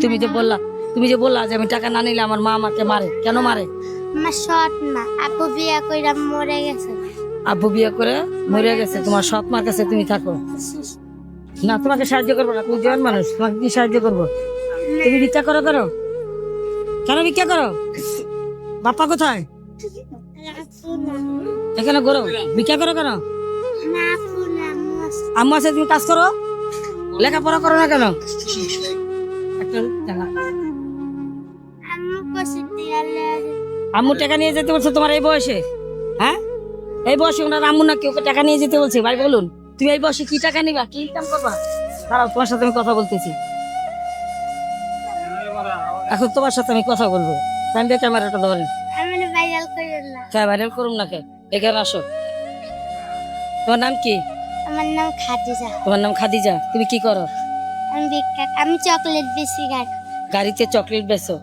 তুমি যে বললা তুমি যে বললা যে আমি টাকা না নিলে আমার মা আমাকে মারে। কেন মারে? আমার সৎ মা আপু বিয়া কইরা মরে গেছে। আব্বু বিয়ে করে মরে গেছে তোমার সৎ মার কাছে তুমি থাকো। না তোমাকে সাহায্য করব না তুমি জোয়ান মানুষ তোমাকে কি সাহায্য করব? তুমি ভিক্ষা করো করো। কেন ভিক্ষা করো? বাপ্পা কোথায়? এখানে করো ভিক্ষা করো কেন? আম্মা আছে। তুমি কাজ করো। লেখাপড়া করো না কেন। আম্মু টাকা নিয়ে যেতে বলছে তোমার এই বয়সে? হ্যাঁ? এই বয়সে ওনার আম্মু না কেউ টাকা নিয়ে যেতে বলছে? ভাই বলুন। তুমি এই বয়সে কি টাকা নিবা? কি ইনকাম করবা? দাঁড়াও তোমার সাথে আমি কথা বলতেছি। এখন তোমার সাথে আমি কথা বলব। টাইম দিয়ে ক্যামেরাটা ধরেন। হ্যাঁ ভাইরাল করুন না কে। এখানে আসো। তোমার নাম কি? আমার নাম খাদিজা। তোমার নাম খাদিজা। তুমি কি করো? আমি ভিক্ষা আমি চকলেট বেশি খাই। গাড়িতে চকলেট বেচো।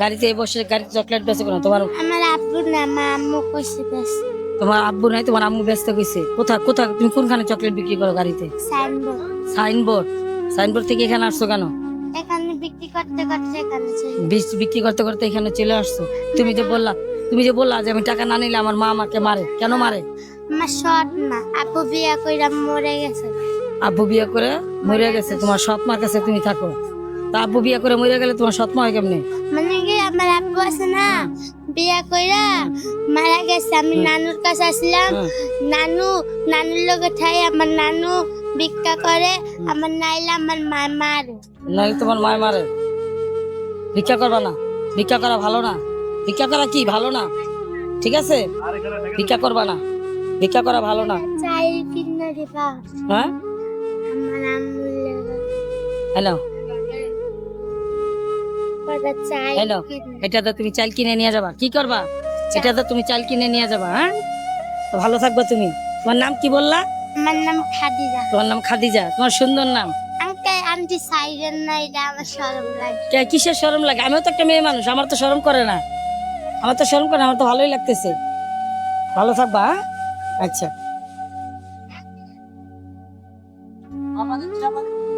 গাড়িতে বসে গাড়িতে চকলেট বেচো কেন? তোমার আমার আব্বু না মা আম্মু কষে বেশি। তোমার আব্বু নাই তোমার আম্মু ব্যস্ত গেছে কোথায় কোথায় তুমি কোনখানে চকলেট বিক্রি করো গাড়িতে? সাইনবোর্ড। সাইনবোর্ড। সাইনবোর্ড থেকে এখানে আসছো কেন? এখানে বিক্রি করতে করতে এখানে চলে বিক্রি করতে করতে এখানে চলে আসছো। তুমি যে বললা তুমি যে বললা যে আমি টাকা না নিলে আমার মা আমাকে মারে। কেন মারে? আমার সৎ মা। আপু বিয়া কইরা মরে গেছে। আব্বু বিয়ে করে মরে গেছে তোমার সৎ মার কাছে তুমি থাকো। তা আব্বু বিয়ে করে মরে গেলে তোমার সৎ মা হয় কেমনে? মানে কি আমার আব্বু আছে না? বিয়া কইরা মারা গেছে। আমি নানুর কাছে আসলাম। নানু নানুর লগে ঠাই আমার নানু ভিক্ষা করে আমার নাইলে আমার মা মারে। নাহলে তোমার মায় মারে। ভিক্ষা করবা না। ভিক্ষা করা ভালো না। ভিক্ষা করা কি? ভালো না। ঠিক আছে? ভিক্ষা করবা না। ভিক্ষা করা ভালো না। হ্যাঁ? হ্যালো হ্যালো এটা তো তুমি চাল কিনে নিয়ে যাবা। কি করবা? এটা তো তুমি চাল কিনে নিয়ে যাবা হ্যাঁ? ভালো থাকবে তুমি। তোমার নাম কি বললা? আমার নাম খাদিজা। তোমার নাম খাদিজা। তোমার সুন্দর নাম। আমাকে আন্টি না এটা আমার শরম লাগে। কিসের শরম লাগে? আমিও তো একটা মেয়ে মানুষ আমার তো শরম করে না। আমার তো শরম করে না, আমার তো ভালোই লাগতেছে। ভালো থাকবা হ্যাঁ? আচ্ছা। Ama da kusura bakma.